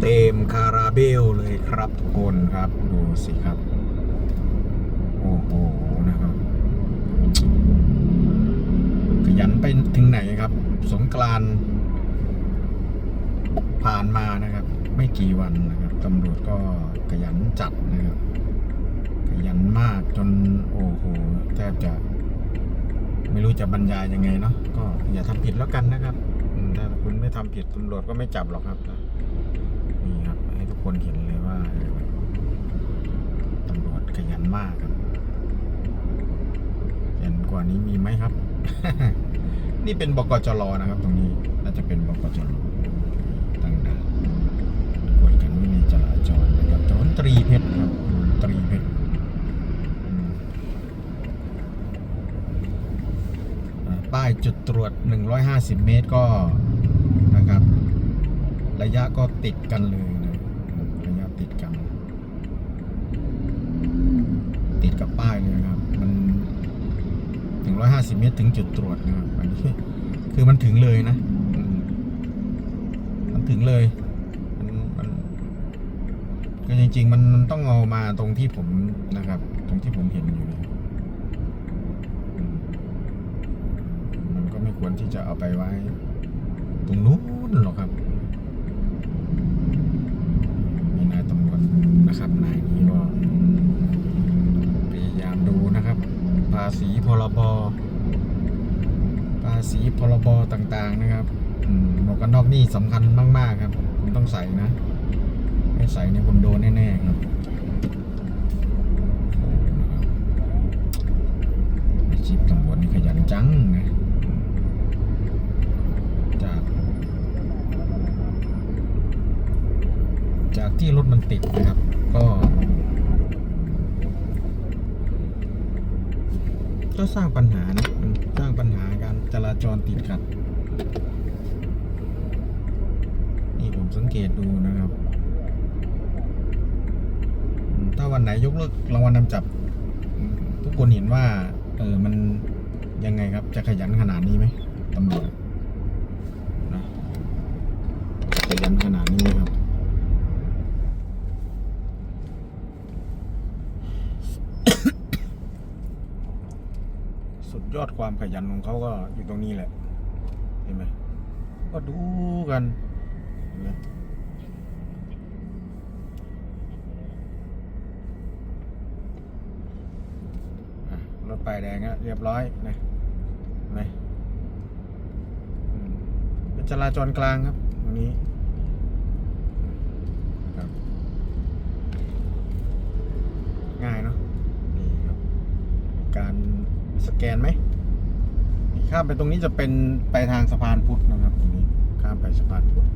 เต็มคาราเบลเลยครับทุกคนครับ ดูสิครับ โอ้โหนะครับ ขยันไปถึงไหนครับ สงกรานผ่านมานะครับ ไม่กี่วันนะครับตำรวจก็ขยันจัดนะครับ ขยันมากจนโอ้โหแทบจะ ไม่รู้จะบรรยายยังไงเนาะก็อย่าทำผิดแล้วกันนะครับถ้าคุณไม่ทำผิดตำรวจก็ไม่จับหรอกครับ คนเห็นเลยว่าตำรวจขยันมากครับขยันกว่านี้มีไหมครับ นี่เป็นบกจรนะครับ ตรงนี้น่าจะเป็นบกจรตั้งด่านกวดขันวินัยจราจรนะครับถนนตรีเพชรครับถนนตรีเพชรป้ายจุดตรวจ 150 เมตรก็นะครับ ระยะก็ติดกันเลยนะระยะติดกัน ติดกับป้ายเลยนะครับ มัน 150 เมตรถึงจุดตรวจนะครับอันนี้คือมันถึงเลยนะมันถึงเลยมันมันก็จริง ๆ มันมันต้องเอามาตรงที่ผมนะครับ ตรงที่ผมเห็นอยู่เนี่ยอืมมันก็ไม่ควรที่จะเอาไปไว้ ตรงนู้นหรอกครับมีนายตำรวจนะครับนายนี้ก็พยายามดูนะครับ ภาษีพรบภาษีพรบต่างๆนะครับอืมหมวกกันน็อกนี่สำคัญมาก ๆ ครับ คุณต้องใส่นะ ไม่ใส่เนี่ยคุณโดนแน่ ๆ ครับโอ้โหนะครับอาชีพตำรวจนี่ขยันจังนะจาก จากที่รถมันติดนะครับ ก็ ก็สร้างปัญหานะสร้างปัญหาการจราจรติดขัด นี่ผมสังเกตดูนะครับ ถ้าวันไหนยกเลิกรางวัลนำจับ ทุกคนเห็นว่า เออมันยังไงครับ จะขยันขนาดนี้ไหมตำรวจนะขยันขนาดนี้ไหมครับ ยอดความขยันของเขาก็อยู่ตรงนี้แหละ เห็นไหมก็ดูกันเห็นไหมรถป้ายแดงอะเรียบร้อยนะนไหมอืมเป็นจราจรกลางครับตรงนี้ครับ ง่ายเนาะนี่ครับ การ สแกนไหมข้ามไปตรงนี้จะเป็นไปทางสะพานพุทธนะครับตรงนี้ข้ามไปสะพานพุทธ